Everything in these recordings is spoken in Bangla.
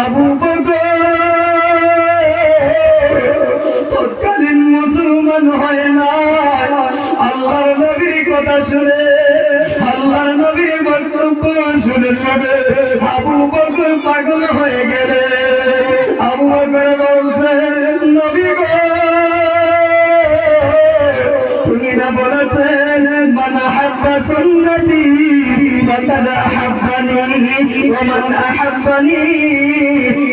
আবু বকর। তৎকালীন মুসলমান হয় না আল্লাহর নবীর কথা শুনে, আল্লাহর নবীর বক্তব্য শুনে শুনে আবু বকর পাগল হয়ে গেলে ফাকাদ আহাব্বানি ওয়া মান আহাব্বানি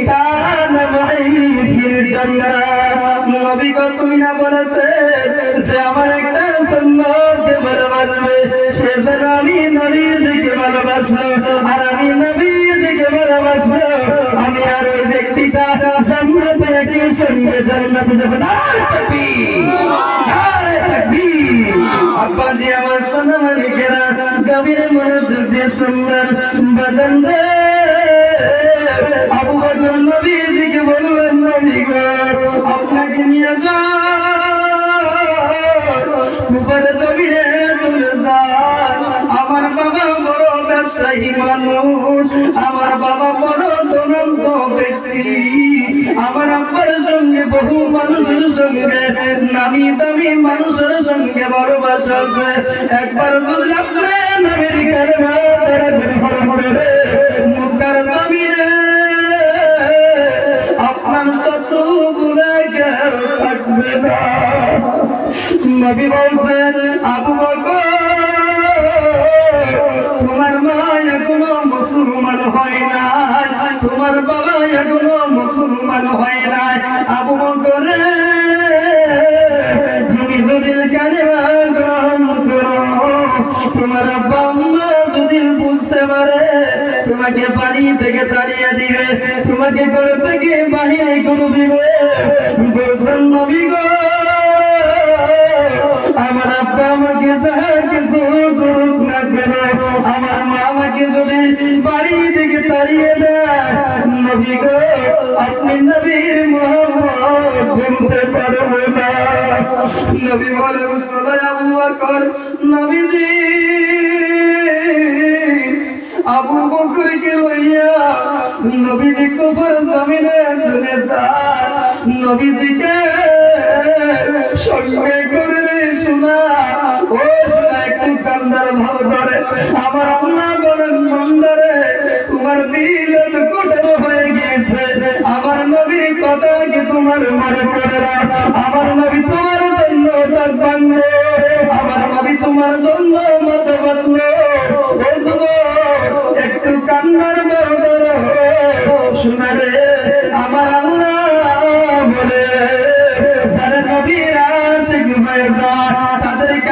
কানা মাই ফিল জান্নাহ নবী তুমি না বলেছেন যে আমার একটা সুন্নতকে ভালোবাসবে, সে যেন আমি নবীজিকে ভালোবাসলো, আর আমি নবীজিকে ভালোবাসলো, আমি আর শুনলেন বাজান রে। আবু বকর নবীজিকে বললেন, নবী গো, আপনাকে নিয়ে যাও জমিনে চলে যান আমার বাবা বড় ব্যবসায়ী মানুষ। আমার বাবা বড় দনন্দ ব্যক্তি। আমার আব্বার সঙ্গে বহু মানুষের সঙ্গে, নামি দামি মানুষের সঙ্গে বড় বাসা আছে। একবার যদি আপনি আমেরিকার মুখার জমিনে আপনার শত্রু গুণাগার থাকবে না। নবী বলছেন, আবু বকর, তোমার মা এখনও মুসলমান হয় নাই। তোমার বাবা এখনও মুসলমান হয় নাই আবু বকর তুমি যদি কালিমা গ্রহণ করো। তোমার আব্বা যদি বুঝতে পারে, তোমাকে বাড়ি থেকে তাড়িয়ে দিবে, তোমাকে ঘর থেকে বাহিরে করে দিবে। বলছেন, নবী গো, আমার আব্বা আমাকে যাহা নবী গো, আপনি নবীর মোহাম্মদ বলতে পারব না। নবী বলেন, চলো আবু বকর, নবীজি। আবু বকরকে লইয়া নবীজি কবর জমিনে চলে যায় নবীজিকে সঙ্গে করে শোনা ও শোনা একটু কান্দার ভাব ধরে। আমার কথা তোমার মনে আমার নবী তোমার জন্য তার আমার নবী তোমার জন্য মত বাঁধলো একটু কান্নার বরদর আমার আল্লাহ বলে, যারা নবীর আশিক যায়, তাদেরকে